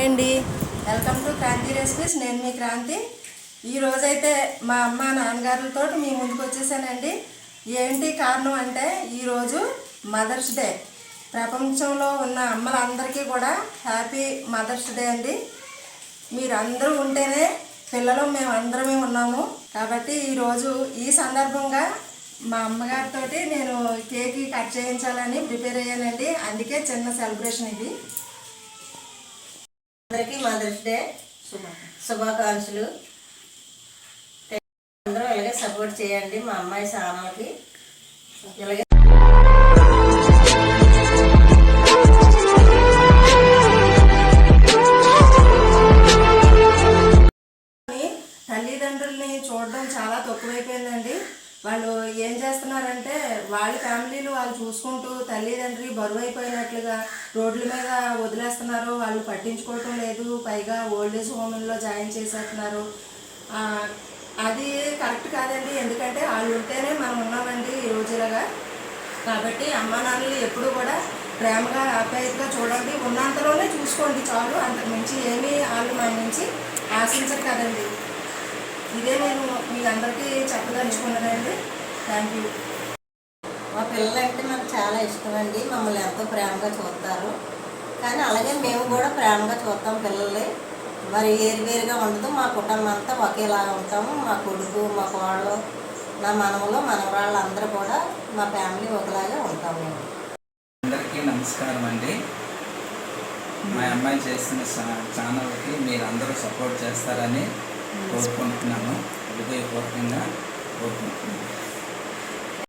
Hi అండి. Welcome to Kranti recipes నేను మీ క్రాంతి. ఈరోజైతే మా అమ్మ నాన్నగారులతో మీ ముందుకు వచ్చేసానండి. ఏంటి కారణం అంటే ఈరోజు మదర్స్ డే ప్రపంచంలో ఉన్న అమ్మలందరికీ కూడా హ్యాపీ మదర్స్ డే అండి. మీరందరూ ఉంటేనే పిల్లలు మేము అందరమే ఉన్నాము. కాబట్టి ఈరోజు ఈ సందర్భంగా మా అమ్మగారితో నేను కేక్ కట్ చేయించాలని ప్రిపేర్ అయ్యానండి. అందుకే చిన్న సెలబ్రేషన్ ఇది. అందరికీ మదర్స్ డే శుభాకాంక్షలు. అందరూ ఇలాగే సపోర్ట్ చేయండి మా అమ్మాయి సానాలకి ఇలాగే తల్లిదండ్రుల్ని చూడడం చాలా తక్కువైపోయిందండి. వాళ్ళు ఏం చేస్తున్నారంటే వాళ్ళ ఫ్యామిలీలు వాళ్ళు చూసుకుంటూ తల్లిదండ్రి బరువు అయిపోయినట్లుగా రోడ్ల మీద వదిలేస్తున్నారు. వాళ్ళు పట్టించుకోవటం లేదు. పైగా ఓల్డేజ్ హోమ్లో జాయిన్ చేసేస్తున్నారు. అది కరెక్ట్ కాదండి. ఎందుకంటే వాళ్ళు ఉంటేనే మనం ఉన్నామండి ఈ రోజులుగా. కాబట్టి అమ్మ నాన్నలు ఎప్పుడూ కూడా ప్రేమగా ఆప్యాయతగా చూడండి. ఉన్నంతలోనే చూసుకోండి చాలు. అంతకు మించి ఏమీ వాళ్ళు మన నుంచి ఆశించరు కదండి. ఇదే నేను మీ అందరికీ చెప్పదలుచుకున్నాను థ్యాంక్ యూ మా పిల్లలంటే నాకు చాలా ఇష్టం అండి మమ్మల్ని ఎంతో ప్రేమగా చూస్తారు. కానీ అలాగే మేము కూడా ప్రేమగా చూస్తాం పిల్లల్ని. మరి వేరువేరుగా ఉండదు. మా కుటుంబం అంతా ఒకేలాగా ఉంటాము. మా కొడుకు మా కోడలు నా మనవలు మనవరాళ్ళు అందరూ కూడా మా ఫ్యామిలీ ఒకలాగే ఉంటాం మేము అందరికీ నమస్కారం అండి. మా అమ్మాయి చేసిన ఛానల్కి మీరు అందరూ సపోర్ట్ చేస్తారని కోరుకుంటున్నాను. హృదయపూర్వకంగా కోరుకుంటున్నాను.